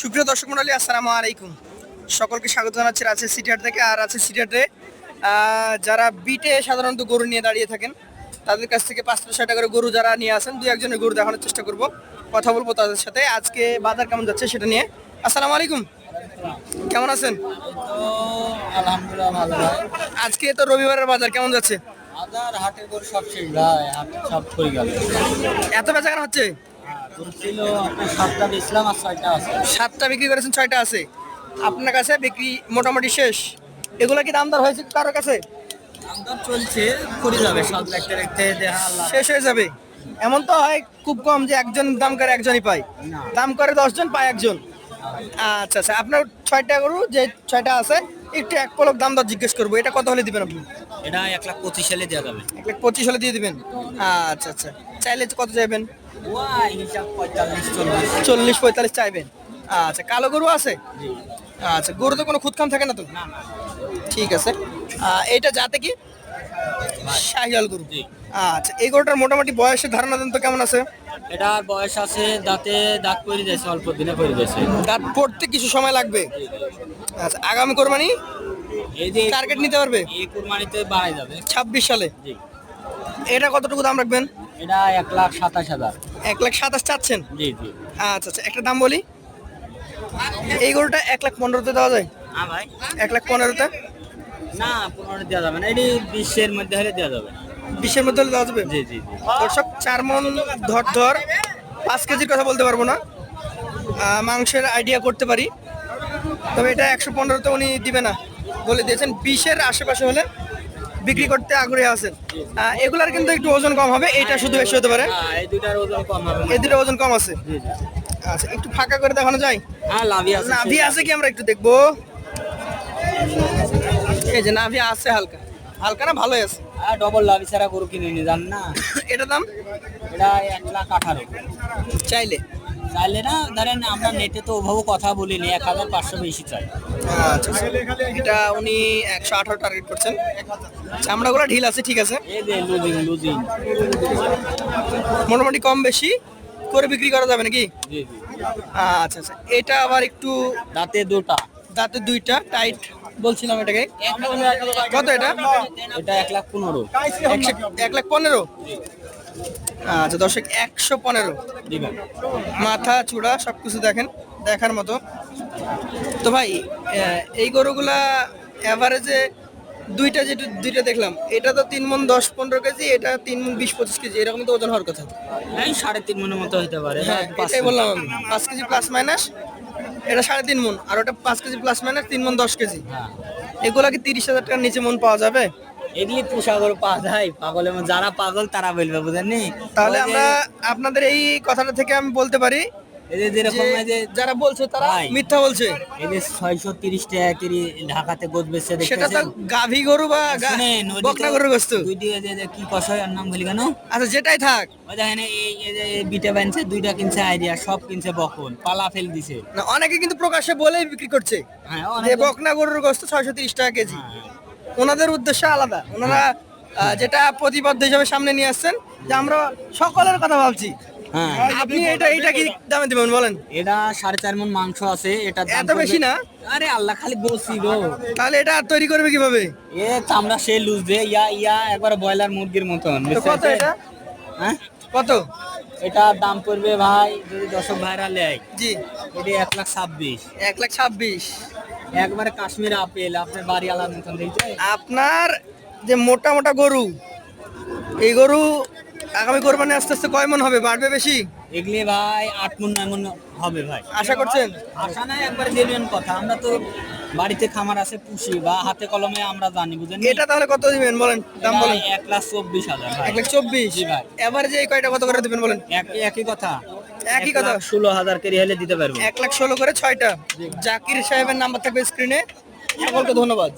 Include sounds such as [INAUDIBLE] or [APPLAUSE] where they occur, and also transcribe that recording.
সুপ্রিয় দর্শক মন্ডলী আসসালামু আলাইকুম। সকলকে স্বাগত জানাচ্ছি আছে সিটিহাট থেকে। আর আছে সিটিহাটে আহ, যারা বিটে সাধারণত গরু নিয়ে দাঁড়িয়ে থাকেন তাদের কাছ থেকে পাঁচশো ষাট টাকার গরু যারা নিয়ে আসেন দু একজনের গরু দেখানোর চেষ্টা করব। কথা বলব তাদের সাথে। আজকে বাজার কেমন যাচ্ছে সেটা নিয়ে। আসসালামু আলাইকুম। কেমন আছেন? আলহামদুলিল্লাহ ভালো আজকে তো রবিবারের বাজার কেমন যাচ্ছে? হাজার হাটের গরু সব শেষ ভাই হাট সব পড়ে গেল। এত বেচা কেন হচ্ছে? সাতটা বিক্রি করেছেন ছয়টা আছে। আপনার কাছে বিক্রি মোটামুটি শেষ। এগুলা কি দামদার হয়েছে কারোর কাছে? চলছে করে যাবে সব দেখতে দেখতে শেষ হয়ে যাবে। এমন তো হয় খুব কম যে একজন দাম করে একজনই পায়। দাম করে দশজন পায় একজন। আচ্ছা আচ্ছা আপনার ছয়টা গরু যে ছয়টা আছে একটু এক পলক দাম দর জিজ্ঞেস করব। এটা কত হলে দিবেন আপনি? এটা এক লাখ পঁচিশ সালে দেওয়া যাবে। এক লাখ পঁচিশ হলে দিয়ে দিবেন। আচ্ছা আচ্ছা। চাইলে কত চাইবেন? চল্লিশ। পঁয়তাল্লিশ চাইবেন। আচ্ছা কালো গরু আছে? আচ্ছা গরু তো কোনো খুদখাম থাকে না তো? ঠিক আছে। এইটা যাতে কি? শাহিয়াল গরু। আচ্ছা এই গরুটার মোটামুটি বয়সের ধারণা দেন তো কেমন আছে? এটার বয়স আছে দাঁতে দাঁত পড়ে যাচ্ছে অল্প দিনে পড়ে যাচ্ছে দাঁত পড়তে কিছু সময় লাগবে? আচ্ছা আগামী কোরবানি? এই যে টার্গেট নিতে পারবে? এই কুরবানিতে বাড়াই যাবে। ছাব্বিশ সালে? এটা কতটুকু দাম রাখবেন? এটা এক লাখ সাতাশ হাজার। এক লাখ সাতাশ চাচ্ছেন? জি জি। আচ্ছা আচ্ছা একটা দাম বলি। এই গরুটা এক লাখ পনেরোতে দেওয়া যায়? হ্যাঁ ভাই। এক লাখ পনেরোতে? না পনেরো দেওয়া যাবে না। এটি বিশের মধ্যে হলে দেওয়া যাবে। বিশের মধ্যে হলে দেওয়া যাবে? জি জি জি। দর্শক চার মন ধর ধর পাঁচ কেজির কথা বলতে পারব না। মাংসের আইডিয়া করতে পারি। তবে এটা একশো পনেরোতে উনি দিবে না। বলে দিয়েছেন বিশের আশেপাশে হলে বিক্রি করতে আগ্রহী আছেন। এগুলার কিন্তু একটু ওজন কম হবে এইটা শুধু বেশি হতে পারে। হ্যাঁ এই দুটার ওজন কম হবে এই ওজন কম আছে? আচ্ছা একটু ফাঁকা করে দেখানো যায়? হ্যাঁ লাভি আছে নাভি আছে কি আমরা একটু দেখব? এই যে নাভি আছে হালকা। হালকা না ভালোই আছে? হ্যাঁ ডবল লাভি ছাড়া গরু কিনে নিয়ে যান না। [COUGHS] এটা দাম? এটা এক লাখ আঠারো। চাইলে। চাইলে না ধরেন আমরা নেটে তো ওভাবে কথা বলিনি এক হাজার পাঁচশো বেশি চাই। আচ্ছা এটা উনি একশো আঠারো টার্গেট করছেন। চামড়াগুলো ঢিল আছে ঠিক আছে? মোটামুটি কম বেশি করে বিক্রি করা যাবে নাকি? আচ্ছা আচ্ছা। এটা আবার একটু দাঁতে দুটা। দাঁতে দুইটা টাইট বলছিলাম এটাকে। কত এটা? এটা এক লাখ পনেরো। এক লাখ পনেরো? আচ্ছা দর্শক একশো পনেরো। মাথা চূড়া সব কিছু দেখেন দেখার মতো। তো ভাই এই গরুগুলা অ্যাভারেজে দুইটা যেটা দুইটা দেখলাম এটা তো তিন মন দশ পনেরো কেজি এটা তিন মন বিশ পঁচিশ কেজি এরকম তো ওজন হওয়ার কথা। এই সাড়ে তিন মনের মতো হতে পারে হ্যাঁ এটাই বললাম আমি পাঁচ কেজি প্লাস মাইনাস এটা সাড়ে তিন মন আর ওটা পাঁচ কেজি প্লাস মাইনাস তিন মন দশ কেজি। হ্যাঁ। এগুলা কি তিরিশ হাজার টাকার নিচে মন পাওয়া যাবে? এগুলি পোষা গরু পাওয়া যায় পাগলের যারা পাগল তারা বলবে বুঝেননি? তাহলে আমরা আপনাদের এই কথাটা থেকে আমি বলতে পারি এই যে যেরকম যে যারা বলছে তারা মিথ্যা বলছে। এই যে ছয়শো তিরিশ টাকা কেজি ঢাকাতে গোছ বেচছে সেটা তো গাভী গরু বা গা- শুনেন, ওই যে বকনা গরুর গোস্ত দুই দিয়ে যে- যে কি কষায় আর নাম বলি কেন? আচ্ছা যেটাই থাক। ওই দেখেন এই এই যে এই বিটে বানছে দুইটা কিনছে আইডিয়া সব কিনছে বকন পালা ফেল দিছে। না অনেকে কিন্তু প্রকাশ্যে বলেই বিক্রি করছে। হ্যাঁ বকনা গরুর গোস্ত ছয়শো তিরিশ টাকা কেজি। হ্যাঁ, ওনাদের উদ্দেশ্য আলাদা। ওনারা যেটা প্রতিবদ্ধ হিসাবে সামনে নিয়ে আসছেন যে আমরা সকলের কথা ভাবছি। হ্যাঁ। আপনি এটা এটা কি দামে দিবেন বলেন। এটা সাড়ে চার মন মাংস আছে এটা এত বেশি না? আরে আল্লাহ খালি বলছি গো। তাহলে এটা তৈরি করবে কীভাবে? এ চামড়া সে লুজ দে ইয়া ইয়া একবার ব্রয়লার মুরগির মতন কত এটা? হ্যাঁ? কত? এটা দাম পড়বে ভাই যদি দর্শক ভাইরা লেয় জি। এটা এক লাখ ছাব্বিশ। এক লাখ ছাব্বিশ। একবারে কাশ্মীর আপেল আপনার বাড়ি মতন দেখছে আপনার যে মোটা মোটা গরু এই গরু আগামী কোরবানি আস্তে আস্তে কয় মন হবে? বাড়বে বেশি? এগুলি ভাই আট মন নয় মন হবে ভাই। আশা করছেন? আশা নাই একবার দেবেন কথা। আমরা তো বাড়িতে খামার আছে পুষি বা হাতে কলমে আমরা জানি বুঝেন এটা তাহলে কত দিবেন? বলেন দাম বলেন। এক লাখ চব্বিশ হাজার এক লাখ চব্বিশ? ভাই। এবারে যে কয়টা কত করে দিবেন বলেন? একই একই কথা। একই কথা। ষোলো হাজার কেরি হলে দিতে পারব। এক লাখ ষোলো করে ছয়টা। জাকির সাহেবের নাম্বার থাকবে স্ক্রিনে সকলকে ধন্যবাদ।